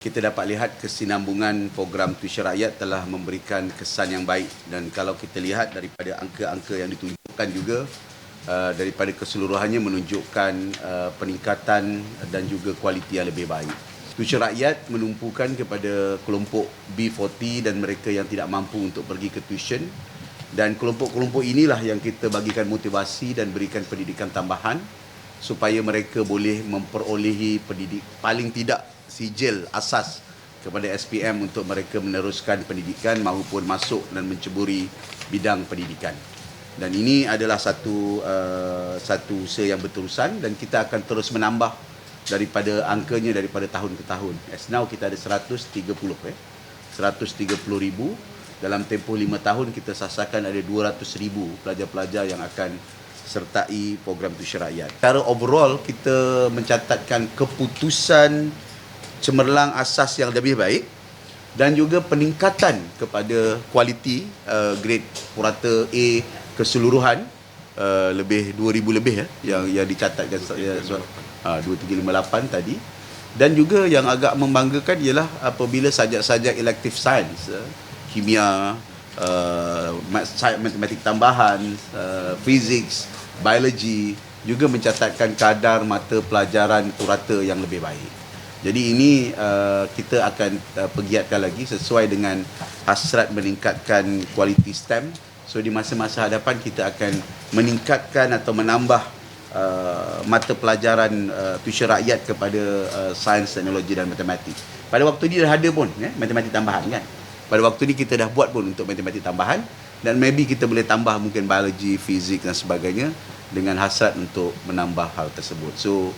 Kita dapat lihat kesinambungan program tuition rakyat telah memberikan kesan yang baik dan kalau kita lihat daripada angka-angka yang ditunjukkan juga uh, daripada keseluruhannya menunjukkan uh, peningkatan dan juga kualiti yang lebih baik. Tuition rakyat menumpukan kepada kelompok B40 dan mereka yang tidak mampu untuk pergi ke tuition dan kelompok-kelompok inilah yang kita bagikan motivasi dan berikan pendidikan tambahan supaya mereka boleh memperolehi pendidik paling tidak sijil asas kepada SPM untuk mereka meneruskan pendidikan maupun masuk dan menceburi bidang pendidikan. Dan ini adalah satu uh, satu usaha yang berterusan dan kita akan terus menambah daripada angkanya daripada tahun ke tahun. As now kita ada 130 eh. 130 ribu dalam tempoh 5 tahun kita sasarkan ada 200 ribu pelajar-pelajar yang akan sertai program tuition rakyat. Secara overall kita mencatatkan keputusan cemerlang asas yang lebih baik dan juga peningkatan kepada kualiti uh, grade purata A keseluruhan uh, lebih 2000 lebih ya yang yang dicatatkan ya, uh, 2358 tadi. Dan juga yang agak membanggakan ialah apabila sajak-sajak elective science uh, kimia uh, matematik tambahan uh, physics biology juga mencatatkan kadar mata pelajaran purata yang lebih baik jadi ini uh, kita akan uh, pergiatkan lagi sesuai dengan hasrat meningkatkan kualiti STEM. So di masa-masa hadapan kita akan meningkatkan atau menambah uh, mata pelajaran uh, tuition rakyat kepada uh, sains, teknologi dan matematik. Pada waktu ini dah ada pun ya, matematik tambahan kan. Pada waktu ini kita dah buat pun untuk matematik tambahan dan maybe kita boleh tambah mungkin biologi, fizik dan sebagainya dengan hasrat untuk menambah hal tersebut. So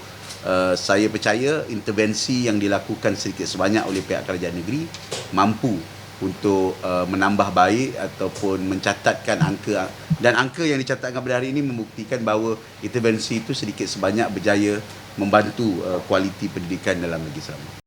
uh, saya percaya intervensi yang dilakukan sedikit sebanyak oleh pihak kerajaan negeri mampu untuk uh, menambah baik ataupun mencatatkan angka dan angka yang dicatatkan pada hari ini membuktikan bahawa intervensi itu sedikit sebanyak berjaya membantu uh, kualiti pendidikan dalam negeri sama.